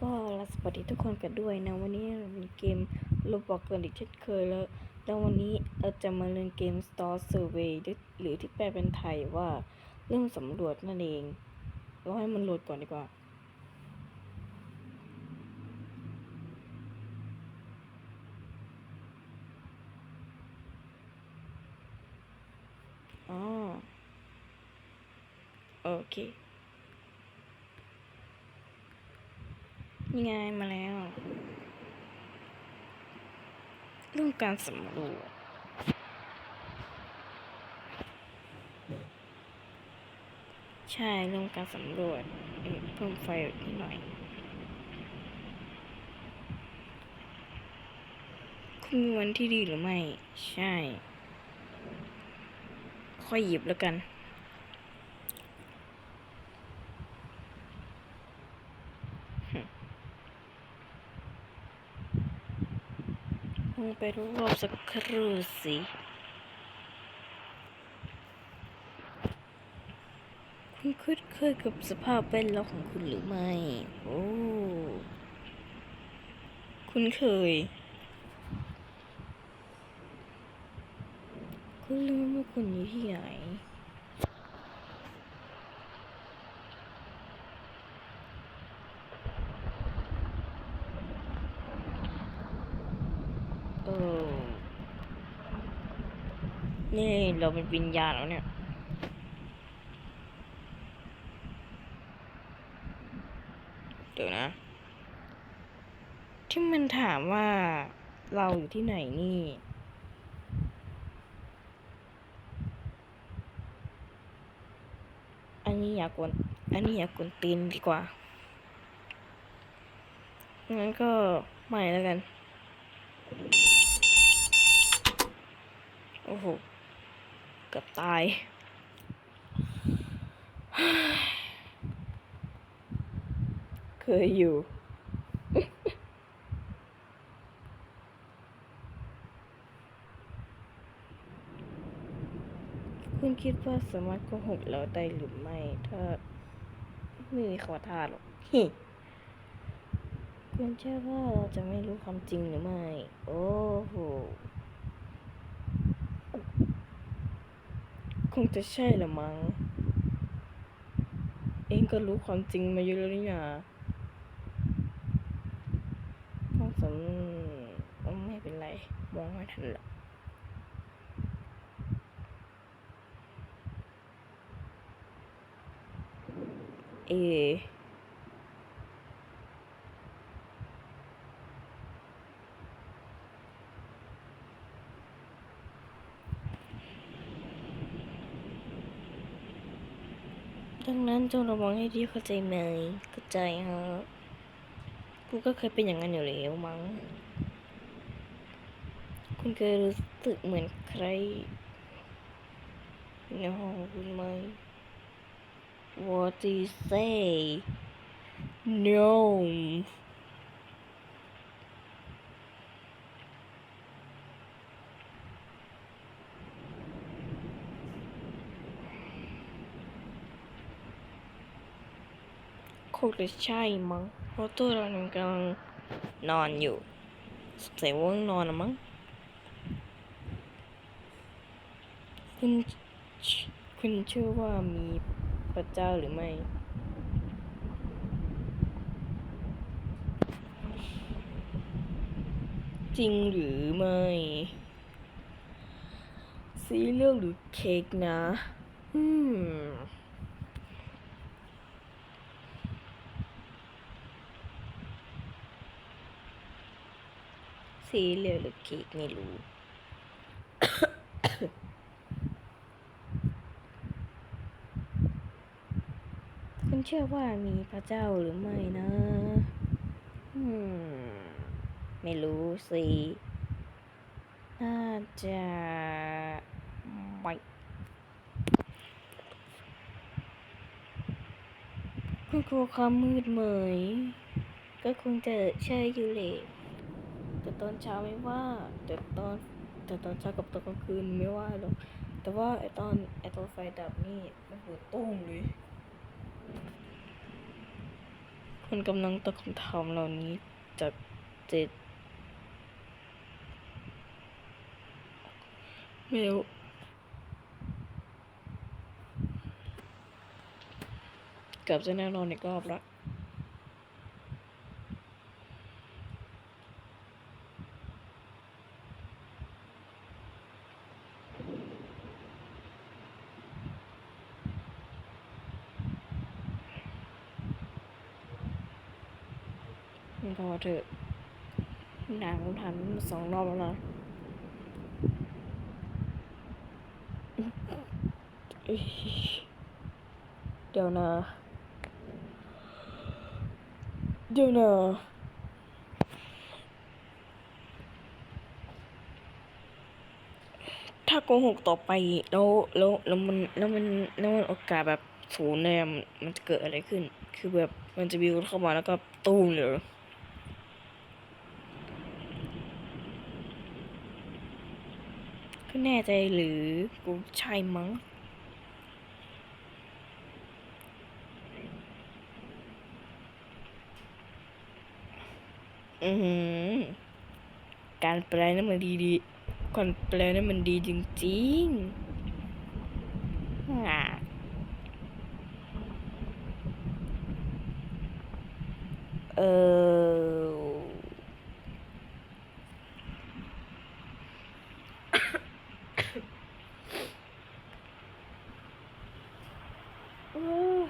ก็รัสวัสดีทุกคนกันด้วยนะ วันนี้เรามีเกมโลบอกกันอีกเช่นเคยแล้ว แล้ววันนี้เราจะมาเล่นเกม Store Survey หรือที่แปลเป็นไทยว่าเรื่องสำรวจนั่นเอง เราให้มันโหลดก่อนดีกว่า อ๋อ โอเค นี่ไงมาแล้วเรื่องการสำรวจใช่เรื่องการสำรวจเอ่อเพิ่มไฟนิดหน่อย คุณมีวันที่ดีหรือไม่ ใช่ ค่อยหยิบแล้วกัน ลงไปรอบสักครู่สิคุณคุ้นเคยกับสภาพแวดล้อมของคุณหรือไม่ โอ้ คุณเคย คุณรู้ว่าคุณอยู่ที่ไหน นี่เราเป็นวิญญาณแล้วเนี่ย เดี๋ยวนะ ที่มันถามว่าเราอยู่ที่ไหนนี่อันนี้อยากกวนอันนี้อยากกวนตีนดีกว่า งั้นก็ไม่แล้วกัน โอ้โหเกือบตายเคยอยู่ คุณคิดว่าสามารถโกหกเราได้หรือไม่ ถ้าไม่มีขอทานหรอกฮิคุณเชื่อว่าเราจะไม่รู้ความจริงหรือไม่ โอ้โห คงจะใช่ละมั้ง เองก็รู้ความจริงมาเยอะแล้วนี่นาต้องสมไม่เป็นไร มองไม่ทันหรอกเอ ดังนั้นจงระวังให้ดีเข้าใจไหมเข้าใจฮะกูก็เคยเป็นอย่างนั้นอยู่แล้วมั้ง คุณเคยรู้สึกเหมือนใครในห้องคุณไหม What do you say No คงจะใช่มั้งเพราะตัวเรามันกำลังนอนอยู่สงสัยว่านอนนะมั้งคุณคุณเชื่อว่ามีพระเจ้าหรือไม่ จริงหรือไม่ ซีเรียลหรือเค้กนะ อืม สีเหลืองหรือเค้กไม่รู้ คุณเชื่อว่ามีพระเจ้าหรือไม่นะ อืม ไม่รู้สิ น่าจะไม่คุณกลัวความมืดไหมก็คงจะใช่อยู่แหละ แต่ตอนเช้าไม่ว่า แต่ตอนแต่ตอนเช้ากับตอนกลางคืนไม่ว่าหรอกแต่ว่าไอตอนไอตอนไฟดับนี่มันเปิดโต้งเลยคคุณกำลังตอบคำถามเหล่านี้จากเจ็ดไม่รู้เกือบจะแน่นอนอีกรอบละ พอเถอะหนังผมถามสองรอบแล้วนะเดี๋ยวนะ เดี๋ยวนะถ้าโกหกต่อไปแล้วแล้วแล้วมันแล้วมันแล้วมันโอกาสแบบศูนย์เนี่ยมันมันจะเกิดอะไรขึ้น คือแบบมันจะวิวเข้ามาแล้วก็ตูมเลยเหรอก็ แน่ใจหรือกูใช่มั้งอือการแปลนั่นมันดีดีการแปลนั่นมันดีจริงๆอ่าเออ โอ้ย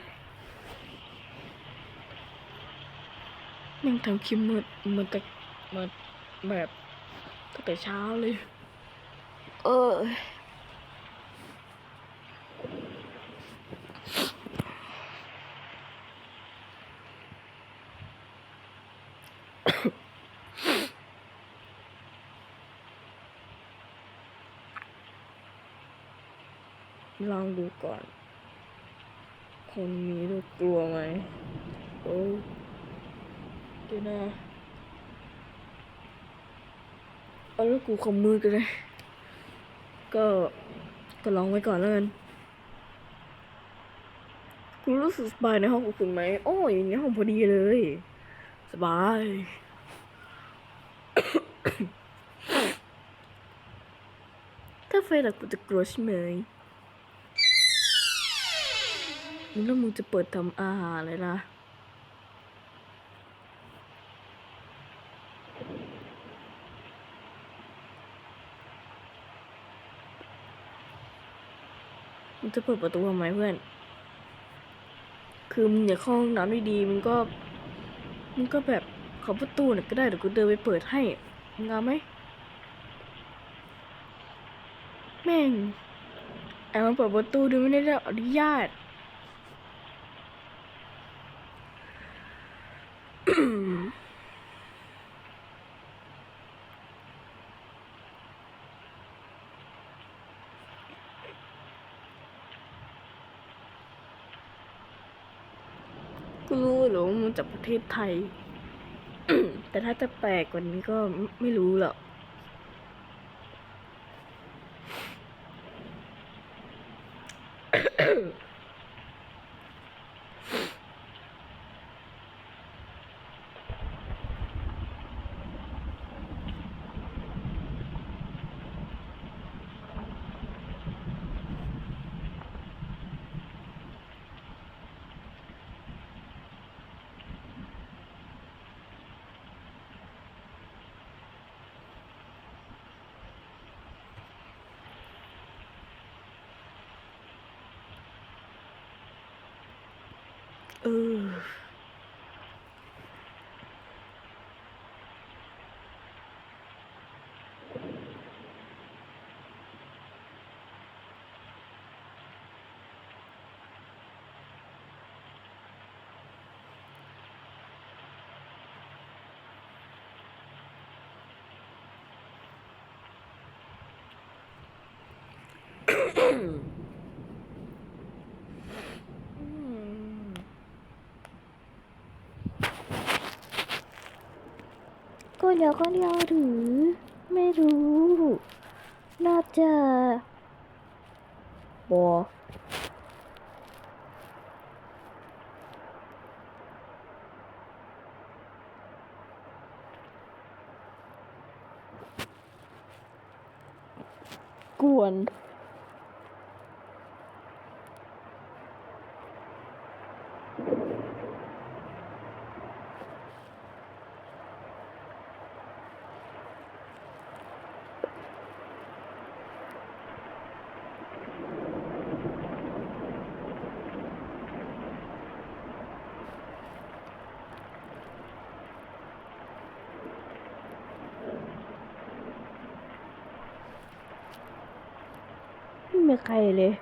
แม่ง ทำคลิปมืดมืดแต่มืดแบบตั้งแต่เช้าเลย เออลองดูก่อน คนมีลูกกลัวไหมโอ้ยเดี๋ยวนะเอาแล้วกูขมือกันเลยก็ก็ลองไว้ก่อนแล้วกันคุณรู้สึกสบายในห้องของคุณไหมโอ้ยอยู่ในห้องพอดีเลย สบาย ถ้าไฟดับกูจะกลัวใช่ไหมแล้วมึงจะเปิดทำอาหารเลยนะ มึงจะเปิดประตูทำไมเพื่อน คือมึงอย่าเข้าห้องน้ำดีดีมึงก็ มึงก็แบบขอประตูน่ยก็ได้เดี๋ยวกูเดินไปเปิดให้มึงเอาไหมแม่งไอ้มันเปิดประตูโดยไม่ได้รับอนุญาต ก็รู้หรอว่ามันจากประเทศไทย แต่ถ้าจะแปลกกว่านี้ก็ไม่รู้หรอก เก็เดียวก็เดียวหรือ ไม่รู้ น่าจะบอวน ใครเลย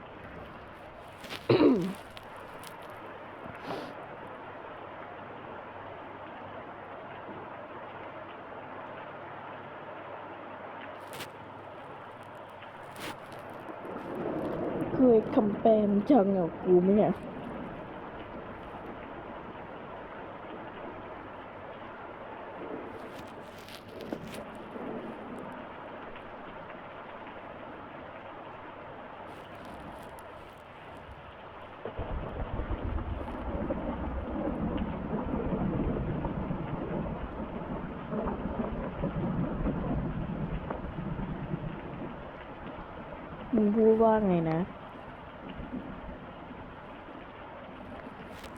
เคยคำแปมจังกับกูไหมเนี่ย มึงพูดว่าไงนะ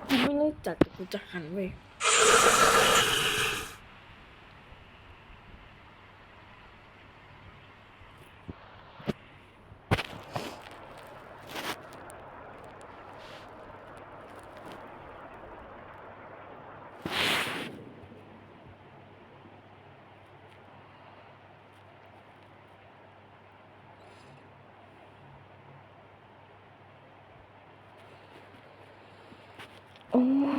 กูไม่ได้จัดแต่กูจะหันเว้ย โอ้ย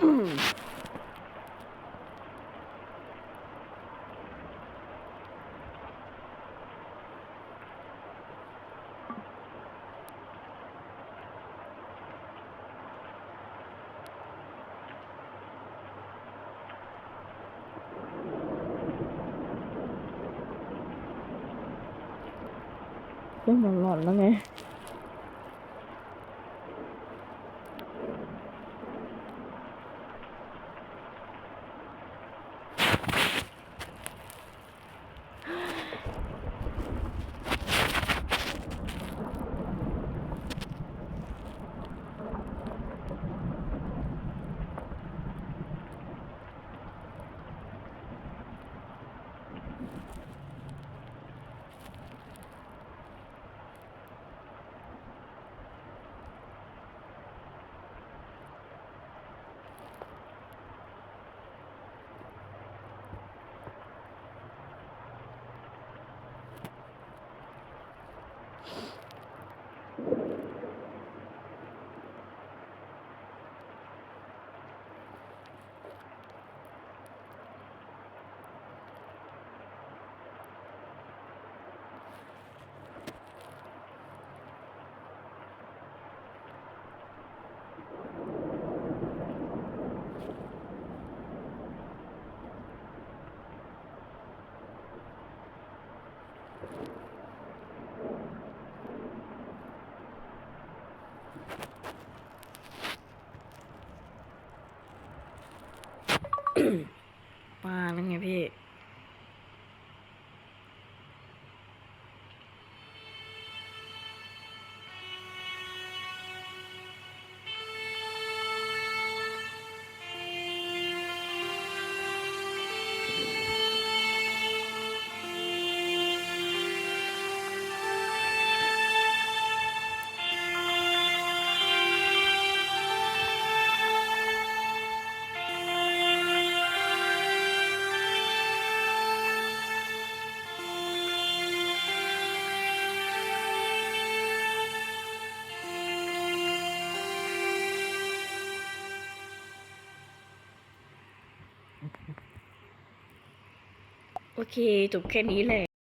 เริ่มหลอนๆแล้วไง ปาแล้วไงพี่ โอเค จบแค่นี้แหละ